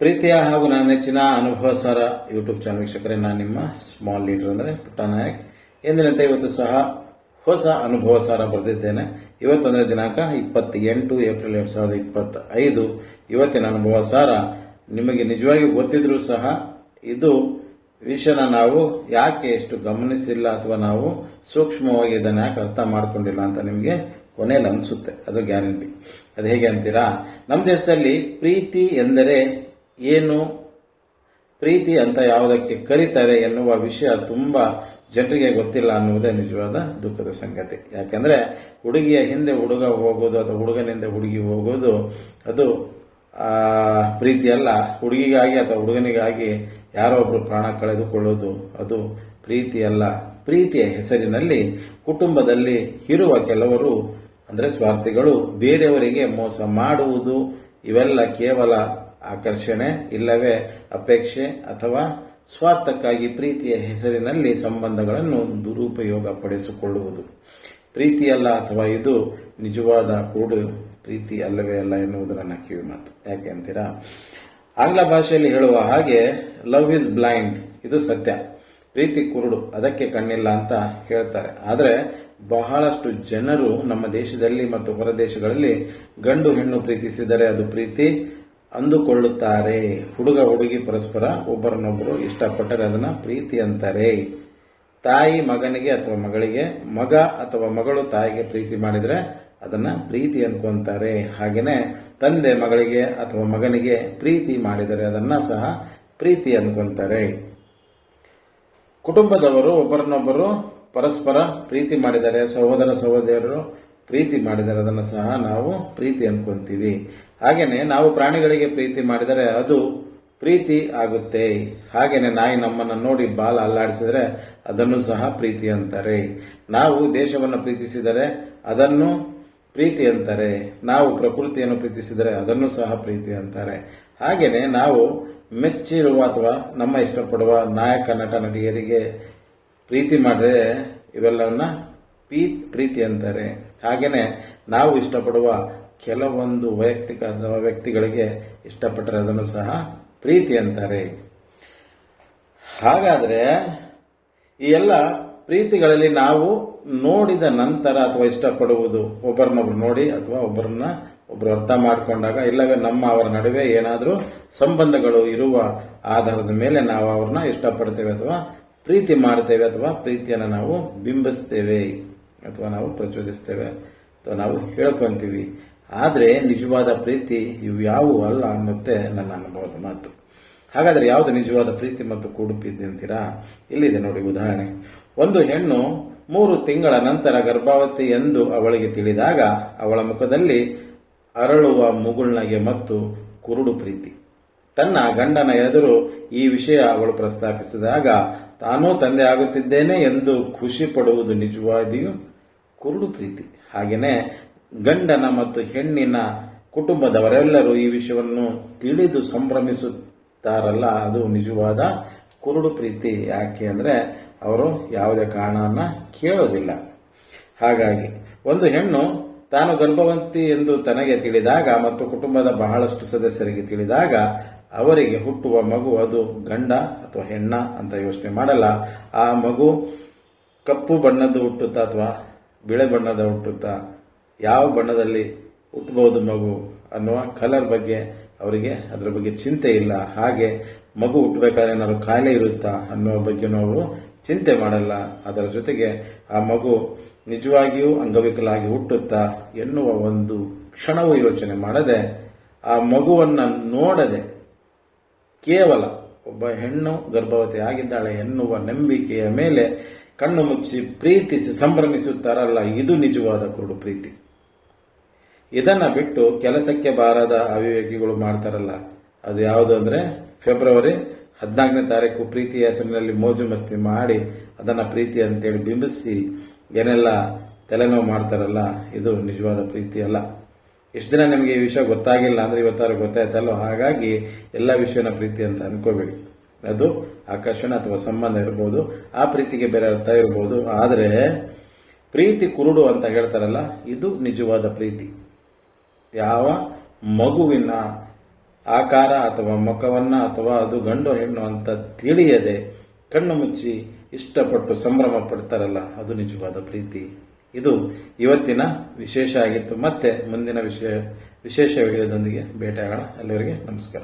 ಪ್ರೀತಿಯ ಹಾಗೂ ನನ್ನ ನೆಚ್ಚಿನ ಅನುಭವ ಸಾರ ಯೂಟ್ಯೂಬ್ ಚಾನಲ್ ವೀಕ್ಷಕರೇ, ನಾನು ನಿಮ್ಮ ಸ್ಮಾಲ್ ಲೀಡರ್ ಅಂದರೆ ಪುಟ್ಟ ನಾಯಕ್. ಎಂದಿನಂತೆ ಇವತ್ತು ಸಹ ಹೊಸ ಅನುಭವ ಸಾರ ಬರೆದಿದ್ದೇನೆ. ಇವತ್ತೊಂದನೇ ದಿನಾಂಕ ಇಪ್ಪತ್ತೆಂಟು ಏಪ್ರಿಲ್ ಎರಡು ಸಾವಿರದ ಇಪ್ಪತ್ತೈದು. ಇವತ್ತಿನ ಅನುಭವ ಸಾರ ನಿಮಗೆ ನಿಜವಾಗಿ ಗೊತ್ತಿದ್ರೂ ಸಹ ಇದು ವಿಷಯನ ನಾವು ಯಾಕೆ ಎಷ್ಟು ಗಮನಿಸಿಲ್ಲ ಅಥವಾ ನಾವು ಸೂಕ್ಷ್ಮವಾಗಿ ಇದನ್ನು ಯಾಕೆ ಅರ್ಥ ಮಾಡ್ಕೊಂಡಿಲ್ಲ ಅಂತ ನಿಮಗೆ ಕೊನೆಯಲ್ಲಿ ಅನಿಸುತ್ತೆ. ಅದು ಗ್ಯಾರಂಟಿ. ಅದು ಹೇಗೆ ಅಂತೀರಾ? ನಮ್ಮ ದೇಶದಲ್ಲಿ ಪ್ರೀತಿ ಎಂದರೆ ಏನು ಪ್ರೀತಿ ಅಂತ ಯಾವುದಕ್ಕೆ ಕರೀತಾರೆ ಎನ್ನುವ ವಿಷಯ ತುಂಬ ಜನರಿಗೆ ಗೊತ್ತಿಲ್ಲ ಅನ್ನುವುದೇ ನಿಜವಾದ ದುಃಖದ ಸಂಗತಿ. ಯಾಕಂದ್ರೆ ಹುಡುಗಿಯ ಹಿಂದೆ ಹುಡುಗ ಹೋಗೋದು ಅಥವಾ ಹುಡುಗನಿಂದ ಹುಡುಗಿ ಹೋಗೋದು ಅದು ಆ, ಪ್ರೀತಿ ಅಲ್ಲ. ಹುಡುಗಿಗಾಗಿ ಅಥವಾ ಹುಡುಗನಿಗಾಗಿ ಯಾರೋ ಒಬ್ಬರು ಪ್ರಾಣ ಕಳೆದುಕೊಳ್ಳೋದು ಅದು ಪ್ರೀತಿಯಲ್ಲ ಪ್ರೀತಿಯ ಹೆಸರಿನಲ್ಲಿ ಕುಟುಂಬದಲ್ಲಿ ಇರುವ ಕೆಲವರು ಅಂದರೆ ಸ್ವಾರ್ಥಿಗಳು ಬೇರೆಯವರಿಗೆ ಮೋಸ ಮಾಡುವುದು ಇವೆಲ್ಲ ಕೇವಲ ಆಕರ್ಷಣೆ ಇಲ್ಲವೇ ಅಪೇಕ್ಷೆ ಅಥವಾ ಸ್ವಾರ್ಥಕ್ಕಾಗಿ ಪ್ರೀತಿಯ ಹೆಸರಿನಲ್ಲಿ ಸಂಬಂಧಗಳನ್ನು ದುರುಪಯೋಗ ಪಡಿಸಿಕೊಳ್ಳುವುದು ಪ್ರೀತಿಯಲ್ಲ ಅಥವಾ ಇದು ನಿಜವಾದ ಕೂಡು? ಪ್ರೀತಿ ಅಲ್ಲವೇ ಅಲ್ಲ ಎನ್ನುವುದು ನನ್ನ ಮಾತು. ಯಾಕೆ ಅಂತೀರಾ? ಆಂಗ್ಲ ಭಾಷೆಯಲ್ಲಿ ಹೇಳುವ ಹಾಗೆ ಲವ್ ಇಸ್ ಬ್ಲೈಂಡ್ ಇದು ಸತ್ಯ. ಪ್ರೀತಿ ಕುರುಡು, ಅದಕ್ಕೆ ಕಣ್ಣಿಲ್ಲ ಅಂತ ಹೇಳ್ತಾರೆ. ಆದರೆ, ಬಹಳಷ್ಟು ಜನರು ನಮ್ಮ ದೇಶದಲ್ಲಿ ಮತ್ತು ಹೊರ ದೇಶಗಳಲ್ಲಿ ಗಂಡು ಹೆಣ್ಣು ಪ್ರೀತಿಸಿದರೆ ಅದು ಪ್ರೀತಿ ಅಂದುಕೊಳ್ಳುತ್ತಾರೆ. ಹುಡುಗ, ಹುಡುಗಿ ಪರಸ್ಪರ ಒಬ್ಬರನ್ನೊಬ್ಬರು ಇಷ್ಟಪಟ್ಟರೆ ಅದನ್ನ ಪ್ರೀತಿ ಅಂತಾರೆ. ತಾಯಿ ಮಗನಿಗೆ ಅಥವಾ ಮಗಳಿಗೆ, ಮಗ ಅಥವಾ ಮಗಳು ತಾಯಿಗೆ ಪ್ರೀತಿ ಮಾಡಿದರೆ ಅದನ್ನ ಪ್ರೀತಿ ಅನ್ಕೊಂತಾರೆ ಹಾಗೆಯೇ ತಂದೆ ಮಗಳಿಗೆ ಅಥವಾ ಮಗನಿಗೆ ಪ್ರೀತಿ ಮಾಡಿದರೆ ಅದನ್ನ ಸಹ ಪ್ರೀತಿ ಅಂದ್ಕೊಂತಾರೆ. ಕುಟುಂಬದವರು ಒಬ್ಬರನ್ನೊಬ್ಬರು ಪರಸ್ಪರ ಪ್ರೀತಿ ಮಾಡಿದರೆ, ಸಹೋದರ ಸಹೋದರರು ಪ್ರೀತಿ ಮಾಡಿದರೆ ಅದನ್ನು ಸಹ ನಾವು ಪ್ರೀತಿ ಅನ್ಕೊಂತೀವಿ. ಹಾಗೆಯೇ ನಾವು ಪ್ರಾಣಿಗಳಿಗೆ ಪ್ರೀತಿ ಮಾಡಿದರೆ ಅದು ಪ್ರೀತಿ ಆಗುತ್ತೆ. ಹಾಗೆಯೇ ನಾಯಿ ನಮ್ಮನ್ನು ನೋಡಿ ಬಾಲ ಅಲ್ಲಾಡಿಸಿದರೆ ಅದನ್ನು ಸಹ ಪ್ರೀತಿ ಅಂತಾರೆ. ನಾವು ದೇಶವನ್ನು ಪ್ರೀತಿಸಿದರೆ ಅದನ್ನು ಪ್ರೀತಿ ಅಂತಾರೆ. ನಾವು ಪ್ರಕೃತಿಯನ್ನು ಪ್ರೀತಿಸಿದರೆ ಅದನ್ನು ಸಹ ಪ್ರೀತಿ ಅಂತಾರೆ. ಹಾಗೆಯೇ ನಾವು ಮೆಚ್ಚಿರುವ ಅಥವಾ ನಮ್ಮ ಇಷ್ಟಪಡುವ ನಾಯಕ, ನಟ, ನಟಿಯರಿಗೆ ಪ್ರೀತಿ ಮಾಡಿದರೆ ಇವೆಲ್ಲವನ್ನ ಪೀ ಪ್ರೀತಿ ಅಂತಾರೆ ಹಾಗೇನೆ ನಾವು ಇಷ್ಟಪಡುವ ಕೆಲವೊಂದು ವೈಯಕ್ತಿಕ ಅಥವಾ ವ್ಯಕ್ತಿಗಳಿಗೆ ಇಷ್ಟಪಟ್ಟರೆ ಅದನ್ನು ಸಹ ಪ್ರೀತಿ ಅಂತಾರೆ ಹಾಗಾದ್ರೆ ಈ ಎಲ್ಲ ಪ್ರೀತಿಗಳಲ್ಲಿ ನಾವು ನೋಡಿದ ನಂತರ ಅಥವಾ ಇಷ್ಟಪಡುವುದು ಒಬ್ಬರನ್ನೊಬ್ರು ನೋಡಿ ಅಥವಾ ಒಬ್ಬರನ್ನ ಒಬ್ಬರು ಅರ್ಥ ಮಾಡಿಕೊಂಡಾಗ, ಇಲ್ಲವೇ ನಮ್ಮ ಅವರ ನಡುವೆ ಏನಾದರೂ ಸಂಬಂಧಗಳು ಇರುವ ಆಧಾರದ ಮೇಲೆ ನಾವು ಅವ್ರನ್ನ ಇಷ್ಟಪಡ್ತೇವೆ ಅಥವಾ ಪ್ರೀತಿ ಮಾಡ್ತೇವೆ ಅಥವಾ ಪ್ರೀತಿಯನ್ನು ನಾವು ಬಿಂಬಿಸ್ತೇವೆ. ಅಥವಾ ನಾವು ಪ್ರಚೋದಿಸ್ತೇವೆ ಅಥವಾ ನಾವು ಹೇಳ್ಕೊಂತೀವಿ. ಆದರೆ ನಿಜವಾದ ಪ್ರೀತಿ ಇವು ಯಾವುವು ಅಲ್ಲ ಅನ್ನುತ್ತೆ ನನ್ನ ಅನುಭವದ ಮಾತು. ಹಾಗಾದರೆ ಯಾವುದು ನಿಜವಾದ ಪ್ರೀತಿ ಮತ್ತು ಕೂಡು ಅಂತೀರಾ? ಇಲ್ಲಿದೆ ನೋಡಿ ಉದಾಹರಣೆ. ಒಂದು ಹೆಣ್ಣು ಮೂರು ತಿಂಗಳ ನಂತರ ಗರ್ಭಾವತಿ ಎಂದು ಅವಳಿಗೆ ತಿಳಿದಾಗ ಅವಳ ಮುಖದಲ್ಲಿ ಅರಳುವ ಮುಗುಳ್ನಗೆ ಮತ್ತು ಕುರುಡು ಪ್ರೀತಿ. ತನ್ನ ಗಂಡನ ಎದುರು ಈ ವಿಷಯ ಅವಳು ಪ್ರಸ್ತಾಪಿಸಿದಾಗ, ತಾನೂ ತಂದೆ ಆಗುತ್ತಿದ್ದೇನೆ ಎಂದು ಖುಷಿ ಪಡುವುದು ನಿಜವಾಗಿಯೂ ಕುರುಡು ಪ್ರೀತಿ. ಹಾಗೆಯೇ ಗಂಡನ ಮತ್ತು ಹೆಣ್ಣಿನ ಕುಟುಂಬದವರೆಲ್ಲರೂ ಈ ವಿಷಯವನ್ನು ತಿಳಿದು ಸಂಭ್ರಮಿಸುತ್ತಾರಲ್ಲ, ಅದು ನಿಜವಾದ ಕುರುಡು ಪ್ರೀತಿ. ಯಾಕೆ ಅಂದರೆ ಅವರು ಯಾವುದೇ ಕಾರಣವನ್ನು ಕೇಳೋದಿಲ್ಲ. ಹಾಗಾಗಿ ಒಂದು ಹೆಣ್ಣು ತಾನು ಗರ್ಭವಂತಿ ಎಂದು ತನಗೆ ತಿಳಿದಾಗ ಮತ್ತು ಕುಟುಂಬದ ಬಹಳಷ್ಟು ಸದಸ್ಯರಿಗೆ ತಿಳಿದಾಗ ಅವರಿಗೆ ಹುಟ್ಟುವ ಮಗು ಅದು ಗಂಡ ಅಥವಾ ಹೆಣ್ಣ ಅಂತ ಯೋಚನೆ ಮಾಡಲ್ಲ. ಆ ಮಗು ಕಪ್ಪು ಬಣ್ಣದ್ದು ಹುಟ್ಟುತ್ತಾ ಅಥವಾ ಬಿಳೆ ಬಣ್ಣದ ಹುಟ್ಟುತ್ತಾ ಯಾವ ಬಣ್ಣದಲ್ಲಿ ಹುಟ್ಟಬಹುದು ಮಗು ಅನ್ನುವ ಕಲರ್ ಬಗ್ಗೆ ಅವರಿಗೆ ಅದರ ಬಗ್ಗೆ ಚಿಂತೆ ಇಲ್ಲ. ಹಾಗೆ ಮಗು ಹುಟ್ಟಬೇಕಾದ್ರೆ ಏನಾದ್ರು ಕಾಯಿಲೆ ಇರುತ್ತಾ ಅನ್ನುವ ಬಗ್ಗೆ ಅವರು ಚಿಂತೆ ಮಾಡಲ್ಲ. ಅದರ ಜೊತೆಗೆ ಆ ಮಗು ನಿಜವಾಗಿಯೂ ಅಂಗವಿಕಲಾಗಿ ಹುಟ್ಟುತ್ತಾ ಎನ್ನುವ ಒಂದು ಕ್ಷಣವು ಯೋಚನೆ ಮಾಡದೆ ಆ ಮಗುವನ್ನ ನೋಡದೆ ಕೇವಲ ಒಬ್ಬ ಹೆಣ್ಣು ಗರ್ಭವತಿ ಆಗಿದ್ದಾಳೆ ಎನ್ನುವ ನಂಬಿಕೆಯ ಮೇಲೆ ಕಣ್ಣು ಮುಚ್ಚಿ ಪ್ರೀತಿಸಿ ಸಂಭ್ರಮಿಸುತ್ತಾರಲ್ಲ, ಇದು ನಿಜವಾದ ಕುರುಡು ಪ್ರೀತಿ. ಇದನ್ನ ಬಿಟ್ಟು ಕೆಲಸಕ್ಕೆ ಬಾರದ ಅವಿವೇಕಿಗಳು ಮಾಡ್ತಾರಲ್ಲ, ಅದು ಯಾವುದು ಅಂದ್ರೆ ಫೆಬ್ರವರಿ ಹದಿನಾಲ್ಕನೇ ತಾರೀಕು ಪ್ರೀತಿ ಹೆಸರಿನಲ್ಲಿ ಮೋಜು ಮಸ್ತಿ ಮಾಡಿ ಅದನ್ನ ಪ್ರೀತಿ ಅಂತೇಳಿ ಬಿಂಬಿಸಿ ಏನೆಲ್ಲ ತಲೆನೋವು ಮಾಡ್ತಾರಲ್ಲ, ಇದು ನಿಜವಾದ ಪ್ರೀತಿ ಅಲ್ಲ. ಇಷ್ಟು ದಿನ ನಿಮಗೆ ಈ ವಿಷಯ ಗೊತ್ತಾಗಿಲ್ಲ ಅಂದ್ರೆ ಇವತ್ತಾರು ಗೊತ್ತಾಯ್ತಲ್ಲ ಹಾಗಾಗಿ ಎಲ್ಲ ವಿಷಯನ ಪ್ರೀತಿ ಅಂತ ಅನ್ಕೋಬೇಡಿ. ಅದು ಆಕರ್ಷಣೆ ಅಥವಾ ಸಂಬಂಧ ಇರ್ಬೋದು, ಆ ಪ್ರೀತಿಗೆ ಬೇರೆ ಅರ್ಥ ಇರ್ಬೋದು. ಆದರೆ ಪ್ರೀತಿ ಕುರುಡು ಅಂತ ಹೇಳ್ತಾರಲ್ಲ, ಇದು ನಿಜವಾದ ಪ್ರೀತಿ. ಯಾವ ಮಗುವಿನ ಆಕಾರ ಅಥವಾ ಮುಖವನ್ನ ಅಥವಾ ಅದು ಗಂಡು ಹೆಣ್ಣು ಅಂತ ತಿಳಿಯದೆ ಕಣ್ಣು ಮುಚ್ಚಿ ಇಷ್ಟಪಟ್ಟು ಸಂಭ್ರಮ ಪಡ್ತಾರಲ್ಲ, ಅದು ನಿಜವಾದ ಪ್ರೀತಿ. ಇದು ಇವತ್ತಿನ ವಿಶೇಷ ಆಗಿತ್ತು. ಮತ್ತೆ ಮುಂದಿನ ವಿಷಯ ವಿಶೇಷ ವಿಡಿಯೋದೊಂದಿಗೆ ಭೇಟಿಯಾಗೋಣ. ಎಲ್ಲರಿಗೆ ನಮಸ್ಕಾರ.